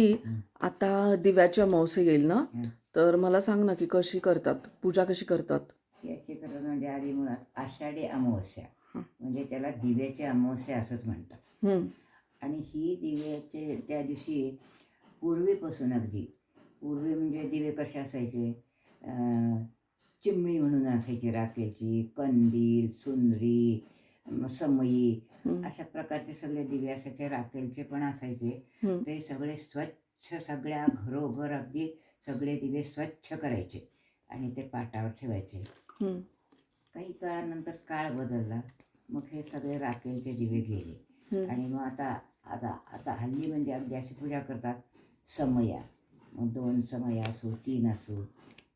आता दिव्याची अमावस्या येईल ना. तर मला सांग ना की कशी करतात? पूजा कशी करतात? ती अशी करत म्हणजे आधी मुळात आषाढी अमावस्या. म्हणजे त्याला दिव्याची अमावस्या असंच म्हणतात. हं, आणि ही दिव्याचे त्या दिवशी पूर्वीपासून अगदी पूर्वी म्हणजे दिवे कसे असायचे? अं, चिमणी म्हणून असायची राखेची कंदील सुंदरी हं, अशा प्रकारचे सगळे दिवे असायचे राखेलचे पण असायचे. ते सगळे स्वच्छ सगळ्या घरोघर अगदी सगळे दिवे स्वच्छ करायचे आणि ते पाटावर ठेवायचे. काही काळानंतर काळ बदलला मग हे सगळे राखेलचे दिवे गेले. आणि मग आता आता आता हल्ली म्हणजे अगदी अशी पूजा करतात समया. मग दोन समया असो तीन असो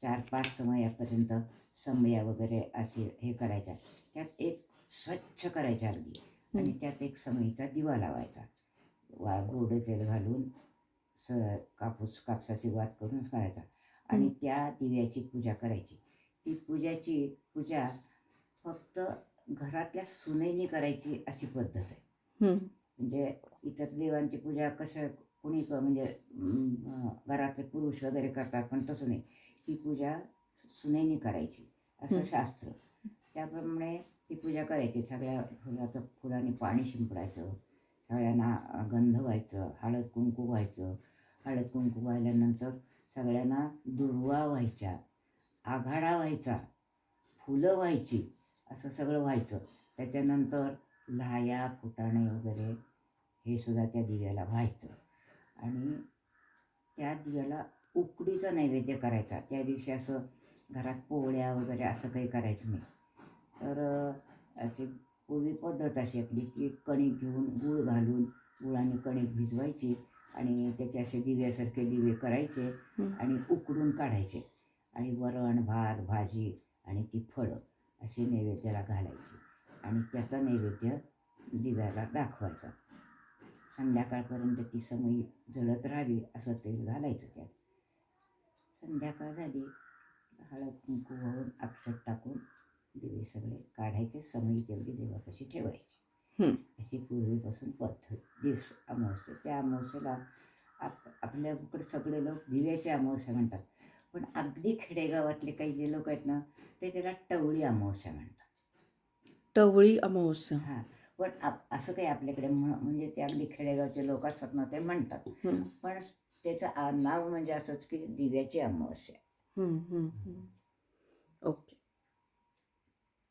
चार पाच समयापर्यंत समया वगैरे असे हे करायच्या. त्यात एक स्वच्छ करायच्या अगदी आणि त्यात एक समईचा दिवा लावायचा. वा गोड तेल घालून स कापूस कापसाची वात करून करायचा आणि. त्या दिव्याची पूजा करायची. ती पूजाची पूजा फक्त घरातल्या सुनेनी करायची अशी पद्धत आहे. म्हणजे इतर देवांची पूजा कशा कोणी क- म्हणजे घरातले पुरुष वगैरे करतात पण तसं नाही. ही पूजा सुनेनी करायची. असं. शास्त्र. त्याप्रमाणे ती पूजा करायची. सगळ्या फुलाचं फुलाने पाणी शिंपडायचं. सगळ्यांना गंध व्हायचं. हळद कुंकू व्हायचं. हळद कुंकू व्हायल्यानंतर सगळ्यांना दुर्वा व्हायच्या. आघाडा व्हायचा. फुलं व्हायची. असं सगळं व्हायचं. त्याच्यानंतर लाया फुटाणे वगैरे हे सुद्धा त्या दिव्याला व्हायचं. आणि त्या दिव्याला उकडीचा नैवेद्य करायचा. त्या दिवशी असं घरात पोळ्या वगैरे असं काही करायचं नाही. तर अशी पूर्वी पद्धत अशी आपली की कणिक घेऊन गूळ घालून गुळाने कणिक भिजवायची आणि त्याचे असे दिव्यासारखे दिवे करायचे. आणि उकडून काढायचे आणि वरण भात भाजी आणि ती फळं अशी नैवेद्याला घालायची आणि त्याचा नैवेद्य दिव्याला दाखवायचा संध्याकाळपर्यंत ती समई जळत राहावी असं तेल घालायचं त्यात संध्याकाळ झाली हळद कुंकू वाहून अक्षत काढायचे समई तेवढी देवापाशी ठेवायची. अशी पूर्वीपासून पद्धत दिवस अमावस्या. त्या अमावस्येला आप आपल्याकडे सगळे लोक दिव्याची अमावस्या म्हणतात. पण अगदी खेडेगावातले काही जे लोक आहेत ना ते त्याला टवळी अमावस्या म्हणतात. टवळी अमावस्या. हां. पण असं काही आपल्याकडे म्ह म्हणजे ते अगदी खेडेगावचे लोक असतात ना ते म्हणतात. पण त्याचं नाव म्हणजे असंच की दिव्याची अमावस्या. ओके.